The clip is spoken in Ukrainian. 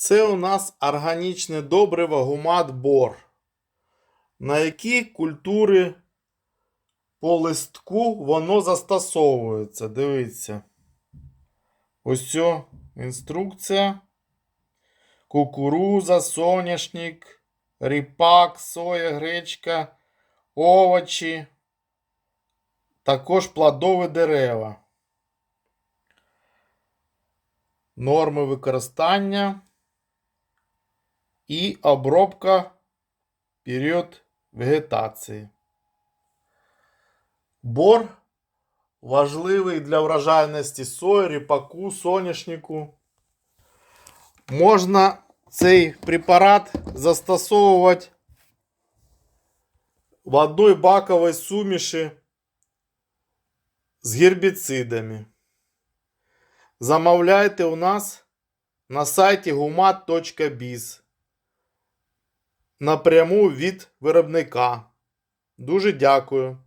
Це у нас органічне добриво гумат бор. На які культури по листку воно застосовується. Дивіться. Ось ця інструкція. Кукуруза, соняшник, ріпак, соя, гречка, овочі. Також плодові дерева. Норми використання і обробка період вегетації. Бор важливий для врожайності сої, ріпаку, соняшнику. Можна цей препарат застосовувати в одній баковій суміші з гербіцидами. Замовляйте у нас на сайті humat.biz напряму від виробника. Дуже дякую.